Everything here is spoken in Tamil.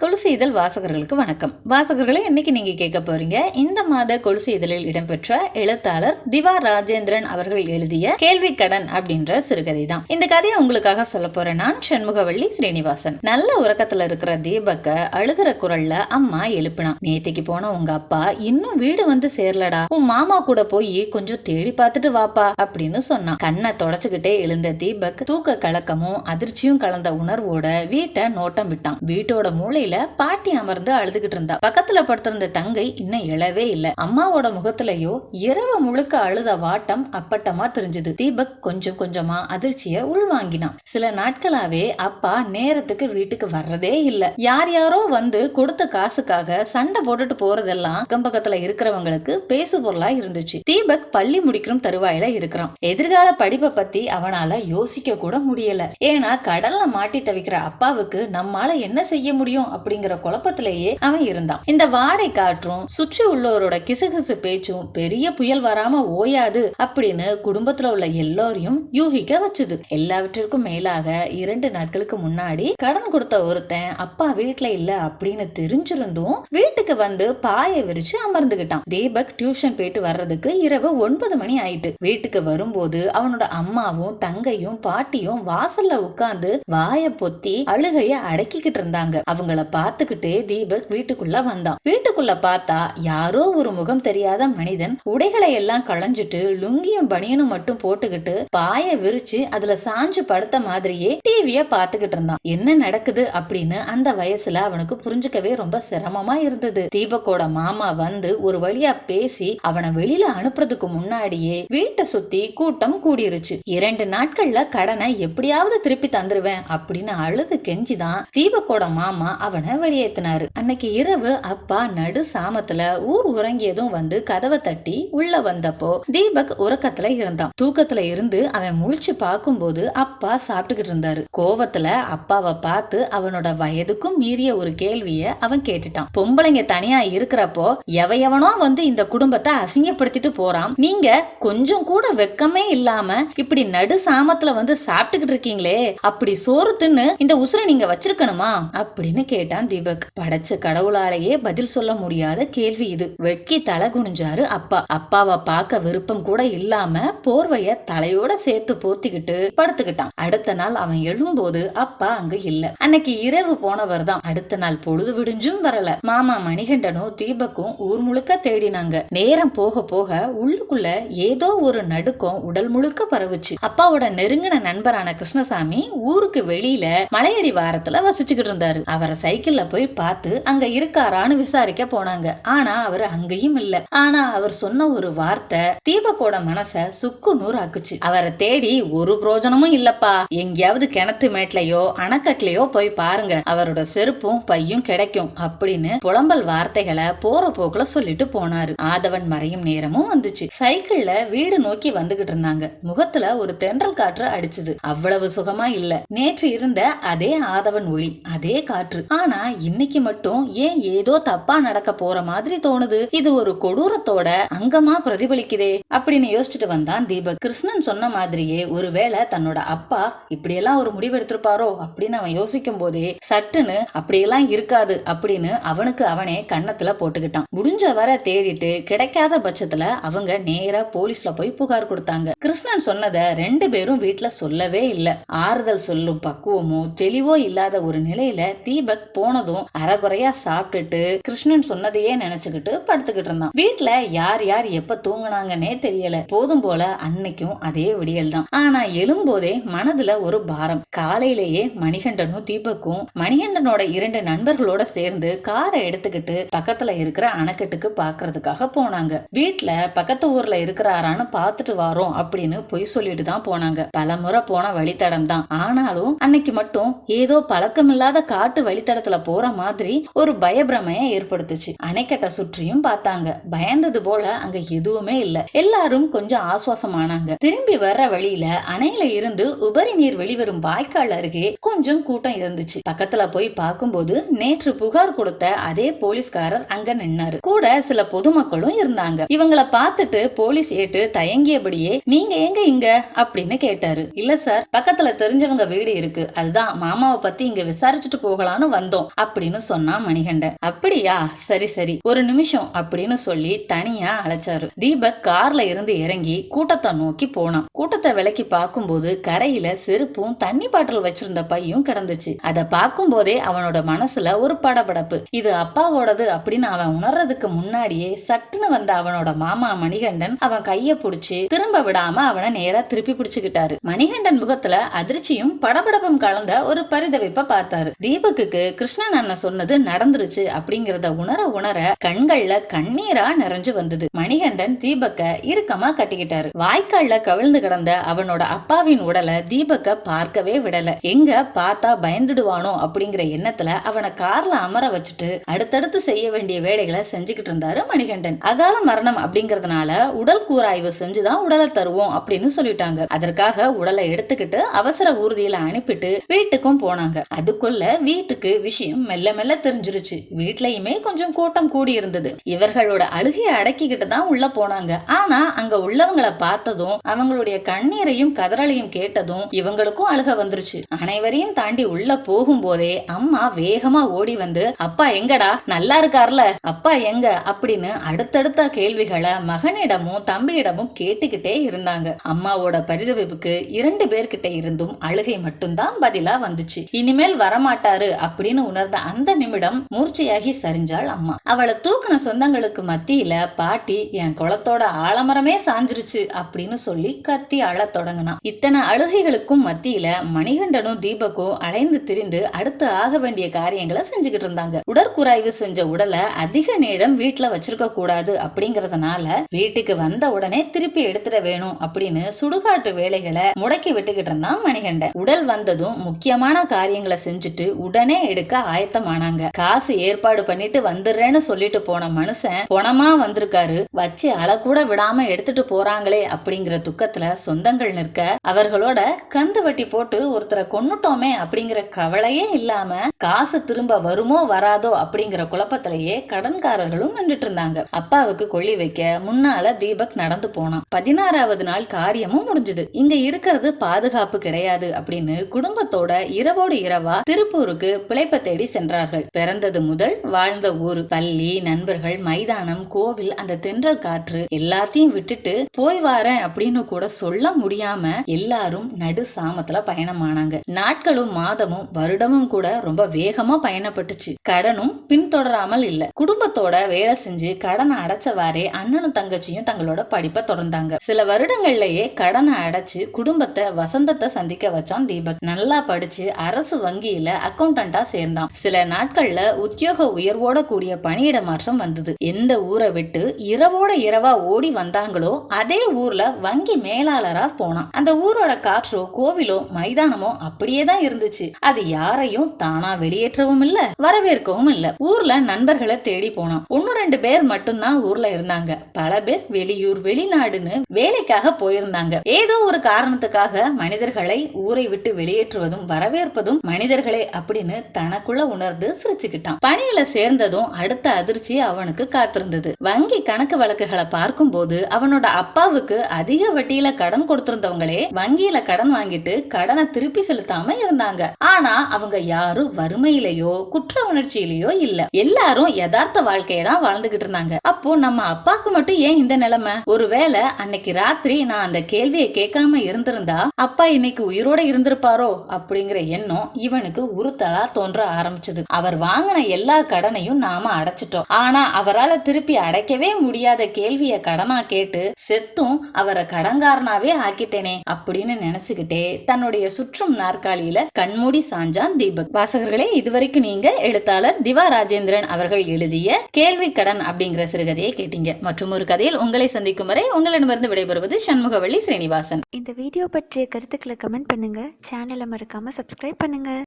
கொலுசு இதழ் வாசகர்களுக்கு வணக்கம். வாசகர்களை இன்னைக்கு நீங்க கேட்க போறீங்க இந்த மாத கொலுசு இதழில் இடம்பெற்ற எழுத்தாளர் திவா ராஜேந்திரன் அவர்கள் எழுதிய கேள்வி கடன் அப்படின்ற சிறுகதை தான் இந்த கதையை உங்களுக்காக சொல்ல போறேன் நான் சண்முகவள்ளி ஸ்ரீனிவாசன். நல்ல உறக்கத்துல இருக்கிற தீபக்க அழுகிற குரல்ல அம்மா எழுப்பினா நேத்திக்கு போன உங்க அப்பா இன்னும் வீடு வந்து சேரலடா. உன் மாமா கூட போய் கொஞ்சம் தேடி பார்த்துட்டு வாப்பா அப்படின்னு சொன்னான். கண்ணை தொடச்சுக்கிட்டே எழுந்த தீபக் தூக்க கலக்கமும் அதிர்ச்சியும் கலந்த உணர்வோட வீட்டை நோட்டம் விட்டான். வீட்டோட மூலையில பாட்டி அமர்ந்து அழுதுகிட்டு இருந்தா. பக்கத்துல படுத்திருந்த தங்கை இன்னும் எழவே இல்ல. அம்மாவோட முகத்திலயோ இரவு முழுக்க அழுத வாட்டம் அப்பட்டமா தெரிஞ்சது. தீபக் கொஞ்சம் கொஞ்சமா அதிர்ச்சிய உள்வாங்கினான். சில நாட்களாவே அப்பா நேரத்துக்கு வீட்டுக்கு வர்றதே இல்ல. யார் யாரோ வந்து கொடுத்த காசுக்காக சண்டை போட்டுட்டு போறதெல்லாம் கம்பக்கத்துல இருக்கிறவங்களுக்கு பேசு பொருளா இருந்துச்சு. தீபக் பள்ளி முடிக்கிற தருவாயில இருக்கிறான். எதிர்கால படிப்பை பத்தி அவனால யோசிக்க கூட முடியல. ஏன்னா கடல்ல மாட்டி தவிக்கிற அப்பாவுக்கு நம்மால என்ன செய்ய முடியும் அப்படிங்கிற குழப்பத்திலேயே அவன் இருந்தான். இந்த வாடை காற்றும் சுற்றி உள்ளவரோட கிசுகிசு பேச்சும் பெரிய புயல் வராம ஓயாது அப்படின்னு குடும்பத்துல உள்ள எல்லோரையும் யூகிக்க வச்சுது. எல்லாவற்றிற்கும் மேலாக இரண்டு நாட்களுக்கு முன்னாடி கடன் கொடுத்த ஒருத்தன் அப்பா வீட்டுல இல்ல அப்படின்னு தெரிஞ்சிருந்தும் வீட்டுக்கு வந்து பாயை விரிச்சு அமர்ந்துகிட்டான். தீபக் டியூஷன் போயிட்டு வர்றதுக்கு இரவு ஒன்பது மணி ஆயிட்டு. வீட்டுக்கு வரும்போது அவனோட அம்மாவும் தங்கையும் பாட்டியும் வாசல்ல உட்கார்ந்து வாய பொத்தி அழுகைய அடக்கிக்கிட்டு இருந்தாங்க. அவங்கள பார்த்துக்கிட்டே தீபக் வீட்டுக்குள்ள வந்தான். வீட்டுக்குள்ள பார்த்தா யாரோ ஒரு முகம் தெரியாத மனிதன் உடைகளை எல்லாம் களைஞ்சிட்டு லுங்கியும் பனியனும் மட்டும் போட்டுக்கிட்டு பாய விரிச்சு அதுல சாஞ்சு படுத்த மாதிரியே டிவிய பாத்துக்கிட்டு இருந்தான். என்ன நடக்குது அப்படின்னு அந்த வயசுல அவனுக்கு புரிஞ்சுக்கவே ரொம்ப சிரமமா இருந்தது. தீபக்கோட மாமா வந்து ஒரு வழியா பேசி அவனை வெளியில அனுப்புறதுக்கு முன்னாடியே வீட்டை சுத்தி கூட்டம் கூடிருச்சு. இரண்டு நாட்கள்ல கடனை எப்படியாவது திருப்பி தந்துருவேன் அப்படின்னு அழுது கெஞ்சிதான் தீபக்கோட மாமா அவனை வெளியேத்தினாரு. அன்னைக்கு இரவு அப்பா நடு சாமத்துல ஊர் உறங்கியதும் வந்து கதவை தட்டி உள்ள வந்தப்போ தீபக் உறக்கத்துல இருந்தான். தூக்கத்துல இருந்து அவன் முழிச்சு பார்க்கும்போது அப்பா சாப்பிட்டுக்கிட்டு இருந்தாரு. கோவத்துல அப்பாவை பார்த்து அவனோட வயதுக்கும் மீறிய ஒரு கேள்விய அவன் கேட்டுட்டான். பொம்பளைங்க தனியா இருக்கிறப்போ எவையவனோ வந்து இந்த குடும்பத்தை அசிங்கப்படுத்திட்டு போறான் நீங்க கொஞ்சம் கூட வெக்கமே இல்லாம இப்படி நடு சாமத்துல வந்து சாப்பிட்டுக்கிட்டு இருக்கீங்களே அப்படி சோறு தின்னு இந்த உசுரை நீங்க வச்சிருக்கணுமா? அப்படின்னு கேட்டு கேட்டான் தீபக். படைச்ச கடவுளாலேயே பதில் சொல்ல முடியாத கேள்வி இது. வெட்கி தலை குனிஞ்சாரு அப்பா. அப்பாவை பார்க்க விருப்பம் கூட இல்லாம போர்வைய தலையோட சேர்த்து போத்திக்கிட்டு படுத்துக்கிட்டான். அடுத்த நாள் அவன் எழும்போது அப்பா அங்க இல்ல. அன்னைக்கு இரவு போனவர் தான். அடுத்த நாள் பொழுது விடிஞ்சும் வரல. மாமா மணிகண்டனும் தீபக்கும் ஊர் முழுக்க தேடினாங்க. நேரம் போக போக உள்ளுக்குள்ள ஏதோ ஒரு நடுக்கம் உடல் முழுக்க பரவுச்சு. அப்பாவோட நெருங்கின நண்பரான கிருஷ்ணசாமி ஊருக்கு வெளியில மலையடி வாரத்துல வசிச்சுக்கிட்டு இருந்தாரு. அவரை சைக்கிளில் போய் பார்த்து அங்க இருக்காரான்னு விசாரிக்க போனாங்க. ஆனா அவர் அங்கேயும் இல்லை. ஆனா அவர் சொன்ன ஒரு வார்த்தை தீபக்கோட மனச சுக்கு நூறு ஆக்குச்சு. அவரை தேடி ஒரு பிரோஜனமும் இல்லப்பா. எங்கேயாவது கிணத்து மேட்லையோ அணைக்கட்டுலயோ போய் பாருங்க. அவரோட செருப்பும் பையும் கிடைக்கும் அப்படின்னு புலம்பல் வார்த்தைகளை போற போக்குல சொல்லிட்டு போனாரு. ஆதவன் மறையும் நேரமும் வந்துச்சு. சைக்கிள்ல வீடு நோக்கி வந்துகிட்டு இருந்தாங்க. முகத்துல ஒரு தென்றல் காற்று அடிச்சது. அவ்வளவு சுகமா இல்ல. நேற்று இருந்த அதே ஆதவன் ஒளி அதே காற்று. ஆனா இன்னைக்கு மட்டும் ஏன் ஏதோ தப்பா நடக்க போற மாதிரி தோணுது? இது ஒரு கொடூரத்தோட அங்கமா பிரதிபலிக்குதே அப்படின்னு யோசிச்சுட்டு வந்தான் தீபக். கிருஷ்ணன் சொன்ன மாதிரியே ஒருவேளை தன்னோட அப்பா இப்படியெல்லாம் ஒரு முடிவு எடுத்திருப்பாரோ அப்படின்னு அவன் யோசிக்கும் போதே சட்டுன்னு அப்படியெல்லாம் இருக்காது அப்படின்னு அவனுக்கு அவனே கன்னத்துல போட்டுக்கிட்டான். முடிஞ்ச வர தேடிட்டு கிடைக்காத பட்சத்துல அவங்க நேரா போலீஸ்ல போய் புகார் கொடுத்தாங்க. கிருஷ்ணன் சொன்னதை ரெண்டு பேரும் வீட்டுல சொல்லவே இல்ல. ஆறுதல் சொல்லும் பக்குவமோ தெளிவோ இல்லாத ஒரு நிலையில தீபக் போனதும் அறகுறையா சாப்பிட்டுட்டு கிருஷ்ணன் சொன்னதையே நினைச்சுக்கிட்டு படுத்துக்கிட்டு இருந்தான். வீட்டுல யார் யார் எப்ப தூங்குனாங்கன்னே தெரியல. போதும் போல அன்னைக்கும் அதே விடியல் தான். ஆனா எழும்போதே மனதுல ஒரு பாரம். காலையிலேயே மணிகண்டனும் தீபக்கும் மணிகண்டனோட இரண்டு நண்பர்களோட சேர்ந்து காரை எடுத்துக்கிட்டு பக்கத்துல இருக்கிற அணைக்கட்டுக்கு பாக்குறதுக்காக போனாங்க. வீட்டுல பக்கத்து ஊர்ல இருக்கிறாரான்னு பாத்துட்டு வாரோம் அப்படின்னு பொய் சொல்லிட்டு தான் போனாங்க. பலமுறை போன வழித்தடம் தான். ஆனாலும் அன்னைக்கு மட்டும் ஏதோ பழக்கமில்லாத காட்டு வழித்தடத்துல போற மாதிரி ஒரு பயபிரமைய ஏற்படுத்துச்சு. அணைக்கட்டை சுற்றியும் பார்த்தாங்க. பயந்தது போல அங்க எதுவுமே இல்ல. எல்லாரும் கொஞ்சம் ஆசுவாசமானாங்க. திரும்பி வர்ற வழியில அணையில இருந்து உபரி நீர் வெளிவரும் வாய்க்கால் அருகே கொஞ்சம் கூட்டம் இருந்துச்சு. பக்கத்துல போய் பார்க்கும்போது நேற்று புகார் கொடுத்த அதே போலீஸ்காரர் அங்க நின்னாரு. கூட சில பொதுமக்களும் இருந்தாங்க. இவங்கள பார்த்துட்டு போலீஸ் ஏட்டு தயங்கியபடியே நீங்க எங்க இங்க? அப்படின்னு கேட்டாரு. இல்ல சார் பக்கத்துல தெரிஞ்சவங்க வீடு இருக்கு. அதுதான் மாமாவை பத்தி இங்க விசாரிச்சுட்டு போகலான்னு வந்தேன். வந்தோம் அப்படின்னு சொன்னான் மணிகண்டன். அப்படியா? சரி சரி. ஒரு நிமிஷம் அப்படின்னு சொல்லி தனியா அழைச்சாரு. தீபக் கார்ல இருந்து இறங்கி கூட்டத்தை நோக்கி போனான். கூட்டத்தை விலக்கி பார்க்கும்போது கரையில செருப்பும் தண்ணி பாட்டில் வச்சிருந்த பையும் கிடந்துச்சு. அதை பார்க்கும் போதே அவனோட மனசுல ஒரு படபடப்பு. இது அப்பாவோடது அப்படின்னு அவன் உணர்றதுக்கு முன்னாடியே சட்டுன்னு வந்த அவனோட மாமா மணிகண்டன் அவன் கைய புடிச்சு திரும்ப விடாம அவனை நேரா திருப்பி பிடிச்சுக்கிட்டாரு. மணிகண்டன் முகத்துல அதிர்ச்சியும் படபடப்பும் கலந்த ஒரு பரிதவிப்ப பார்த்தாரு. தீபக்கு கிருஷ்ணன் அண்ணன் சொன்னது நடந்துருச்சு அப்படிங்கறத உணர உணர கண்கள்ல கண்ணீரா நிறைஞ்சு வந்தது. மணிகண்டன் தீபக்க இறுக்கமா கட்டிக்கிட்டாரு. வாய்க்கால்ல கவிழ்ந்து கிடந்த அவனோட அப்பாவின் உடலை தீபக்க பார்க்கவே விடல. எங்க பார்த்தா பயந்துடுவானோ அப்படிங்கிற எண்ணத்துல அவனை கார்ல அமர வச்சுட்டு அடுத்தடுத்து செய்ய வேண்டிய வேலைகளை செஞ்சுக்கிட்டு இருந்தாரு மணிகண்டன். அகால மரணம் அப்படிங்கறதுனால உடல் கூராய்வு செஞ்சுதான் உடலை தருவோம் அப்படின்னு சொல்லிட்டாங்க. அதற்காக உடலை எடுத்துக்கிட்டு அவசர ஊர்தியில அனுப்பிட்டு வீட்டுக்கும் போனாங்க. அதுக்குள்ள வீட்டுக்கு விஷயம் மெல்ல மெல்ல தெரிஞ்சிருச்சு. வீட்லயுமே கொஞ்சம் கூட்டம் கூடி இருந்தது. இவர்களோட அழுகையை அடக்கிக்கிட்டு தான் உள்ள போனாங்க. ஆனா அங்க உள்ளவங்களை பார்த்ததும் அவங்களுடைய கண்ணீரையும் கதறலையும் கேட்டதும் இவங்களுக்கும் அழுக வந்துருச்சு. அனைவரையும் தாண்டி உள்ள போகும்போதே அம்மா வேகமா ஓடி வந்து அப்பா எங்கடா? நல்லா இருக்கார்ல? அப்பா எங்க? அப்படின்னு அடுத்தடுத்த கேள்விகளை மகனிடமும் தம்பியிடமும் கேட்டுக்கிட்டே இருந்தாங்க. அம்மாவோட பரிதவிப்புக்கு இரண்டு பேர்கிட்ட இருந்தும் அழுகை மட்டும்தான் பதிலா வந்துச்சு. இனிமேல் வரமாட்டாரு அப்படின்னு உணர்ந்த அந்த நிமிடம் மூர்ச்சையாகி சரிஞ்சாள் அம்மா. அவளை தூக்குன சொந்தங்களுக்கு மத்தியில பாட்டி என் குளத்தோட ஆலமரமே சாஞ்சிருச்சு அப்படின்னு சொல்லி கத்தி அழ தொடங்கினான். இத்தனை அழுகைகளுக்கும் மத்தியில மணிகண்டனும் தீபக்கும் அலைந்து திரிந்து அடுத்து ஆக வேண்டிய காரியங்களை செஞ்சுக்கிட்டு இருந்தாங்க. உடற்குறாய்வு செஞ்ச உடலை அதிக நேரம் வீட்டுல வச்சிருக்க கூடாது அப்படிங்கறதுனால வீட்டுக்கு வந்த உடனே திருப்பி எடுத்துட வேணும் அப்படின்னு சுடுகாட்டு வேலைகளை முடக்கி விட்டுக்கிட்டு இருந்தான் மணிகண்டன். உடல் வந்ததும் முக்கியமான காரியங்களை செஞ்சுட்டு உடனே எடுக்க ஆயத்தமானாங்க. காசு ஏற்பாடு பண்ணிட்டு வந்துடுறேன்னு சொல்லிட்டு போன மனுஷன் பொணமா வந்திருக்காரு. வச்சு கூட விடாம எடுத்துட்டு போறாங்களே அப்படிங்கிற துக்கத்துல சொந்தங்கள் நிற்க அவர்களோட கந்து வட்டி போட்டு ஒருத்தரை கொன்னுட்டோமே அப்படிங்கிற கவலையே இல்லாம காசு திரும்ப வருமோ வராதோ அப்படிங்கிற குழப்பத்திலேயே கடன்காரர்களும் நின்றுட்டு இருந்தாங்க. அப்பாவுக்கு கொள்ளி வைக்க முன்னால தீபக் நடந்து போனான். பதினாறாவது நாள் காரியமும் முடிஞ்சது. இங்க இருக்கிறது பாதுகாப்பு கிடையாது அப்படின்னு குடும்பத்தோட இரவோடு இரவா திருப்பூருக்கு பிழைப்ப தேடி சென்றார்கள். பிறந்தது முதல் வாழ்ந்த ஊர் பள்ளி நண்பர்கள் மைதானம் கோவில் அந்த தென்றல் காற்று எல்லாத்தையும் விட்டுட்டு போய் வாரேன் அப்படின்னு கூட சொல்ல முடியாம எல்லாரும் நடு சாமத்துல பயணமானாங்க. நாட்களும் மாதமும் வருடமும் கூட ரொம்ப வேகமா பயணப்பட்டுச்சு. கடனும் பின்தொடராமல் இல்ல. குடும்பத்தோட வேலை செஞ்சு கடனை அடைச்சவாறே அண்ணனும் தங்கச்சியும் தங்களோட படிப்பை தொடர்ந்தாங்க. சில வருடங்கள்லயே கடனை அடைச்சு குடும்பத்தை வசந்தத்தை சந்திக்க வச்சான் தீபக். நல்லா படிச்சு அரசு வங்கியில அக்கௌண்டண்டா இருந்தான் சில நாட்கள்ல உத்தியோக உயர்வோட கூடிய பணியிட மாற்றம் வந்தது. எந்த ஊரை விட்டு இரவோட இரவா ஓடி வந்தாங்களோ அதே ஊர்ல வங்கி மேலாளரா போனான். அந்த ஊரோட காற்றோ கோவிலோ மைதானமோ அப்படியே தான் இருந்துச்சு. அது யாரையும் தானா வெளியேற்றவும் இல்ல வரவேற்கவும் இல்ல. ஊர்ல நண்பர்களை தேடி போனான். ஒன்னு ரெண்டு பேர் மட்டும்தான் ஊர்ல இருந்தாங்க. பல பேர் வெளியூர் வெளிநாடுன்னு வேலைக்காக போயிருந்தாங்க. ஏதோ ஒரு காரணத்துக்காக மனிதர்களை ஊரை விட்டு வெளியேற்றுவதும் வரவேற்பதும் மனிதர்களே அப்படின்னு தனக்குள்ள உணர்ந்து சிரிச்சுக்கிட்டான். பணியில சேர்ந்ததும் அடுத்த அதிர்ச்சி அவனுக்கு காத்திருந்தது. வங்கி கணக்கு வழக்குகளை பார்க்கும் போது அவனோட அப்பாவுக்கு அதிக வட்டியில கடன் கொடுத்திருந்தவங்களே வங்கியில கடன் வாங்கிட்டு கடனை திருப்பி செலுத்தாம இருந்தாங்க. ஆனா அவங்க யாரும் வறுமையிலயோ குற்ற உணர்ச்சியிலயோ இல்ல. எல்லாரும் யதார்த்த வாழ்க்கையை தான் வாழ்ந்துகிட்டு இருந்தாங்க. அப்போ நம்ம அப்பாக்கு மட்டும் ஏன் இந்த நிலைமை? ஒருவேளை அன்னைக்கு ராத்திரி நான் அந்த கேள்வியை கேட்காம இருந்திருந்தா அப்பா இன்னைக்கு உயிரோட இருந்திருப்பாரோ அப்படிங்கிற எண்ணம் இவனுக்கு உறுத்தலா தோன்ற ஆரம்பிச்சது. அவர் வாங்கின எல்லா கடனையும் நாம அடைச்சிட்டோம். ஆனா அவரால திருப்பி அடைக்கவே முடியாத கேள்விய கடனா கேட்டு செத்தும் அவரை கடங்காரனாவே ஆக்கிட்டேனே அப்படின்னு நினைச்சுக்கிட்டே தன்னுடைய சுற்றும் நாற்காலியில கண்மூடி சாஞ்சான் தீபக். வாசகர்களே இதுவரைக்கும் நீங்க எழுத்தாளர் திவா ராஜேந்திரன் அவர்கள் எழுதிய கேள்வி கடன் அப்படிங்கிற சிறுகதையை கேட்டீங்க. மற்றும் ஒரு கதையில் உங்களை சந்திக்கும் வரை உங்களிடமிருந்து விடைபெறுவது சண்முகவள்ளி ஸ்ரீனிவாசன். இந்த வீடியோ பற்றிய கருத்துக்களை கமெண்ட் பண்ணுங்க. சேனலை மறக்காம சப்ஸ்கிரைப் பண்ணுங்க.